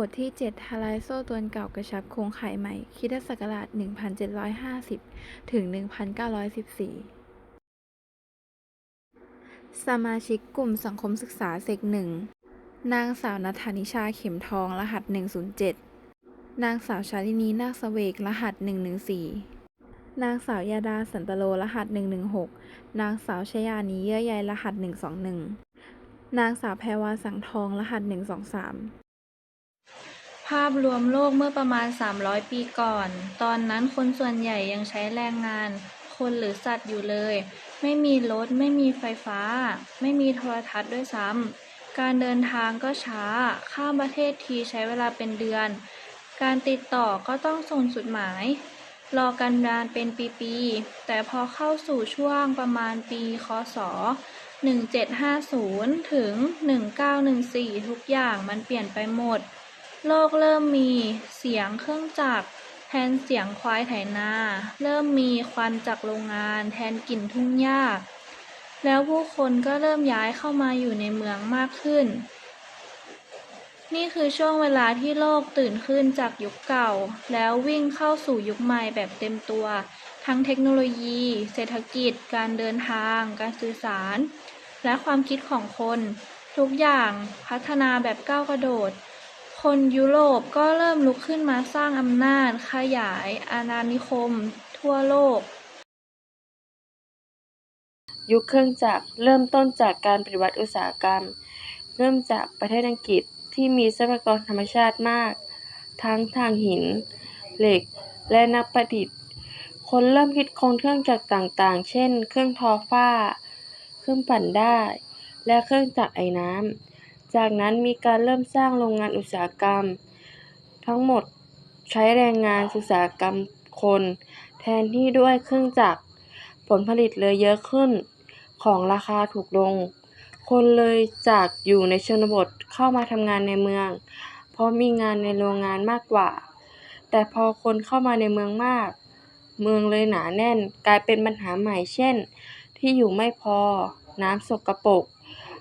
บทที่7ทลายโซ่ตรวเก่ากระชับโครงข่ายใหม่คริสตศักราช 1750 ถึง 1914 สมาชิกกลุ่มสังคมศึกษาเซกหนึ่ง นางสาวนัทธานิชาเข็มทองรหัส 107 นางสาวชาลินีนาคเสวกรหัส 114 นางสาวยาดาสันตโลรหัส 116 นางสาวชยานีเยื่อใยรหัส 121 นางสาวแพรวาสังทองรหัส 123 ภาพรวมโลกเมื่อประมาณ 300 ปีก่อน ตอนนั้นคนส่วนใหญ่ยังใช้แรงงาน คนหรือสัตว์อยู่เลย ไม่มีรถ ไม่มีไฟฟ้า ไม่มีโทรทัศน์ด้วยซ้ำ การเดินทางก็ช้า ข้ามประเทศทีใช้เวลาเป็นเดือน การติดต่อก็ต้องส่งจดหมาย รอกันนานเป็นปีๆ แต่พอเข้าสู่ช่วงประมาณปีคศ1750 ถึง 1914 ทุกอย่างมันเปลี่ยนไปหมด โลกเริ่มมีเสียงเครื่องจักรแทนเสียงควายไถนา เริ่มมีควันจากโรงงานแทนกลิ่นทุ่งหญ้า แล้วผู้คนก็เริ่มย้ายเข้ามาอยู่ในเมืองมากขึ้น นี่คือช่วงเวลาที่โลกตื่นขึ้นจากยุคเก่า แล้ววิ่งเข้าสู่ยุคใหม่แบบเต็มตัว ทั้งเทคโนโลยี เศรษฐกิจ การเดินทาง การสื่อสาร และความคิดของคน ทุกอย่างพัฒนาแบบก้าวกระโดด คนยุโรปก็เริ่มลุกขึ้นมาสร้างอำนาจ ขยายอาณานิคม ทั่วโลก ยุคเครื่องจักรเริ่มต้นจากการปฏิวัติอุตสาหกรรม เริ่มจากประเทศอังกฤษที่มีทรัพยากรธรรมชาติมาก ทั้งทางหิน เหล็ก และนักประดิษฐ์ คนเริ่มคิดค้นเครื่องจักรต่างๆ เช่น เครื่องทอผ้า เครื่องปั่นได้ และเครื่องจักรไอ้น้ำ จากนั้นมีการเริ่มสร้างโรงงานอุตสาหกรรม ทั้งหมดใช้แรงงานอุตสาหกรรมคน แทนที่ด้วยเครื่องจักร ผลผลิตเลยเยอะขึ้น ของราคาถูกลง คนเลยจากอยู่ในชนบทเข้ามาทำงานในเมือง เพราะมีงานในโรงงานมากกว่า แต่พอคนเข้ามาในเมืองมาก เมืองเลยหนาแน่น กลายเป็นปัญหาใหม่เช่น ที่อยู่ไม่พอ น้ำสกปรก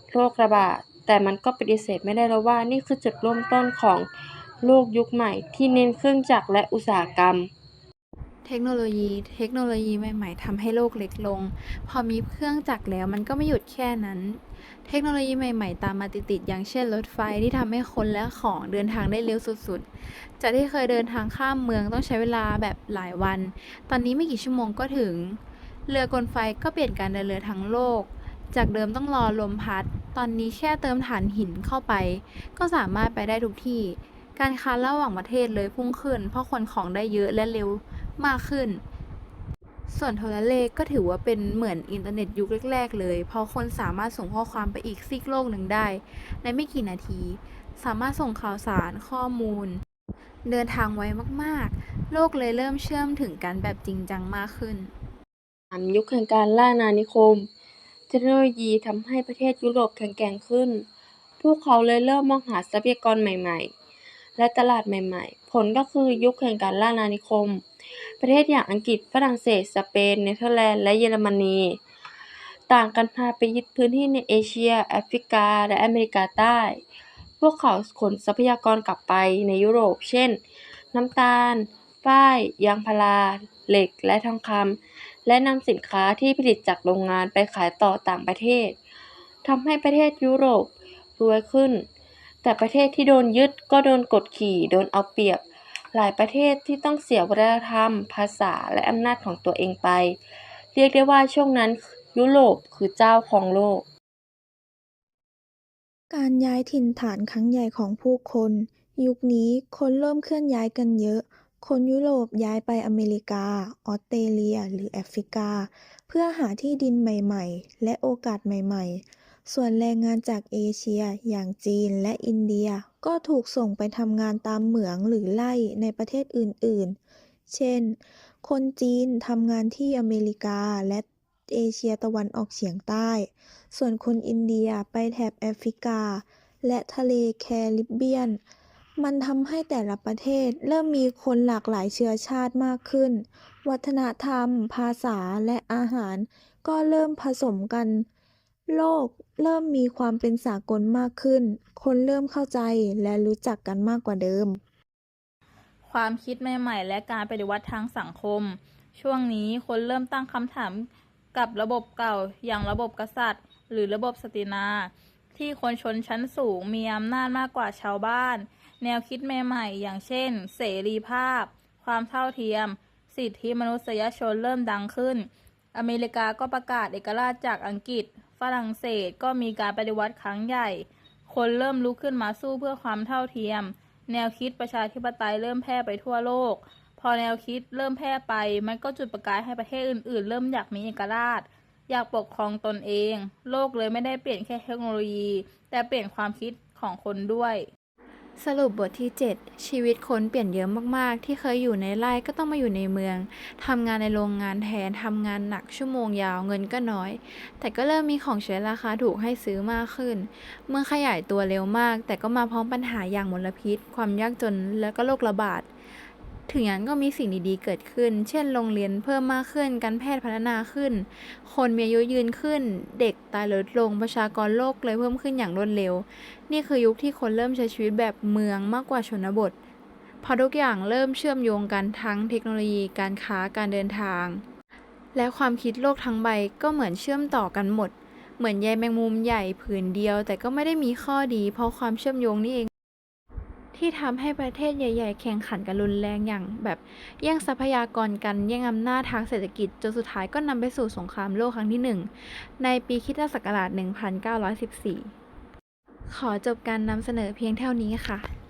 โรคระบาด แต่มันก็ปฏิเสธไม่ได้แล้วว่านี่คือจุดเริ่มต้นของโลกยุคใหม่ ที่เน้นเครื่องจักรและอุตสาหกรรม เทคโนโลยี เทคโนโลยีใหม่ ๆทำให้โลกเล็กลง พอมีเครื่องจักรแล้วมันก็ไม่หยุดแค่นั้น เทคโนโลยีใหม่ ๆ ตามมาติดๆอย่างเช่นรถไฟที่ทำให้คนและของเดินทางได้เร็วสุดๆจากที่เคยเดินทางข้ามเมืองต้องใช้เวลาแบบหลายวัน ตอนนี้ไม่กี่ชั่วโมงก็ถึง เรือกลไฟก็เปลี่ยนการเดินเรือทั้งโลก จากเดิมต้องรอลมพัด ตอนนี้แค่เติมถ่านหินเข้าไป ก็สามารถไปได้ทุกที่ การค้าระหว่างประเทศเลยพุ่งขึ้น เพราะขนของได้เยอะและเร็วมากขึ้น ส่วนโทรเลขก็ถือว่าเป็นเหมือนอินเทอร์เน็ตยุคแรก ๆ เลย เพราะคนสามารถส่งข้อความไปอีกซีกโลกหนึ่งได้ ในไม่กี่นาที สามารถส่งข่าวสารข้อมูล เดินทางไวมากๆ โลกเลยเริ่มเชื่อมถึงกันแบบจริงจังมากขึ้นยุคแห่งการล่าอาณานิคม เทคโนโลยีทำให้ประเทศยุโรปแข็งแกร่งขึ้น พวกเขาเลยเริ่มมองหาทรัพยากรใหม่ๆ และตลาดใหม่ๆ ผลก็คือยุคแห่งการล่าอาณานิคม ประเทศอย่างอังกฤษฝรั่งเศส สเปน เนเธอร์แลนด์ และเยอรมนี ต่างกันพาไปยึดพื้นที่ในเอเชีย แอฟริกา และอเมริกาใต้ พวกเขาขนทรัพยากรกลับไปในยุโรป เช่น น้ำตาล ฝ้าย ยางพารา เหล็ก และทองคำ และนำสินค้าที่ผลิตจากโรงงานไปขายต่อต่างประเทศทำให้ประเทศยุโรปรวยขึ้น แต่ประเทศที่โดนยึดก็โดนกดขี่โดนเอาเปรียบ หลายประเทศที่ต้องเสียวัฒนธรรม ภาษาและอำนาจของตัวเองไป เรียกได้ว่าช่วงนั้นยุโรปคือเจ้าของโลก การย้ายถิ่นฐานครั้งใหญ่ของผู้คน ยุคนี้คนเริ่มเคลื่อนย้ายกันเยอะ คนยุโรปย้ายไปอเมริกา ออสเตรเลีย หรือแอฟริกา เพื่อหาที่ดินใหม่ๆ และโอกาสใหม่ๆ ส่วนแรงงานจากเอเชีย อย่างจีนและอินเดีย ก็ถูกส่งไปทำงานตามเหมืองหรือไร่ในประเทศอื่นๆ เช่น คนจีนทำงานที่อเมริกาและเอเชียตะวันออกเฉียงใต้ ส่วนคนอินเดียไปแถบแอฟริกา และทะเลแคริบเบียน มันทำให้แต่ละประเทศเริ่มมีคนหลากหลายเชื้อชาติมากขึ้น วัฒนธรรม ภาษาและอาหาร ก็เริ่มผสมกัน โลกเริ่มมีความเป็นสากลมากขึ้น คนเริ่มเข้าใจและรู้จักกันมากกว่าเดิม ความคิดใหม่ๆ และการปฏิวัติทางสังคม ช่วงนี้คนเริ่มตั้งคำถามกับระบบเก่าอย่างระบบกษัตริย์ หรือระบบสตรีนา ที่คนชนชั้นสูงมีอำนาจมากกว่าชาวบ้าน แนวคิดใหม่ๆ อย่างเช่น เสรีภาพ ความเท่าเทียม สิทธิมนุษยชนเริ่มดังขึ้น อเมริกาก็ประกาศเอกราชจากอังกฤษ ฝรั่งเศสก็มีการปฏิวัติครั้งใหญ่ คนเริ่มลุกขึ้นมาสู้เพื่อความเท่าเทียม แนวคิดประชาธิปไตยเริ่มแพร่ไปทั่วโลก พอแนวคิดเริ่มแพร่ไป มันก็จุดประกายให้ประเทศอื่น ๆ เริ่มอยากมีเอกราชอยากปกครองตนเอง โลกเลยไม่ได้เปลี่ยนแค่เทคโนโลยี แต่เปลี่ยนความคิดของคนด้วย สรุปบทที่ 7 ชีวิตคนเปลี่ยนเยอะมากๆ ที่เคยอยู่ในไร่ก็ต้องมาอยู่ในเมืองทำงานในโรงงานแทนทำงานหนักชั่วโมงยาวเงินก็น้อย แต่ก็เริ่มมีของใช้ราคาถูกให้ซื้อมากขึ้น เมื่อขยายตัวเร็วมาก แต่ก็มาพร้อมปัญหาอย่างมลพิษ ความยากจนและก็โรคระบาด ถึงอย่างนั้นก็มีสิ่งดีๆเกิดขึ้น เช่น โรงเรียนเพิ่มมากขึ้น การแพทย์พัฒนาขึ้น คนมีอายุยืนขึ้น เด็กตายลดลง ประชากรโลกเลยเพิ่มขึ้นอย่างรวดเร็ว นี่คือยุคที่คนเริ่มใช้ชีวิตแบบเมืองมากกว่าชนบทเพราะทุกอย่างเริ่มเชื่อมโยงกันทั้งเทคโนโลยี การค้า การเดินทาง และความคิดโลกทั้งใบก็เหมือนเชื่อมต่อกันหมด เหมือนใยแมงมุมใหญ่ผืนเดียว แต่ก็ไม่ได้มีข้อดี เพราะความเชื่อมโยงนี่เอง ที่ทำให้ประเทศใหญ่ ๆ แข่งขันกันรุนแรงอย่างแบบแย่งทรัพยากรกันแย่งอำนาจทางเศรษฐกิจจนสุดท้ายก็นำไปสู่สงครามโลกครั้งที่หนึ่งในปีคิศักราช 1914 ขอจบการนำเสนอเพียงเท่านี้ค่ะ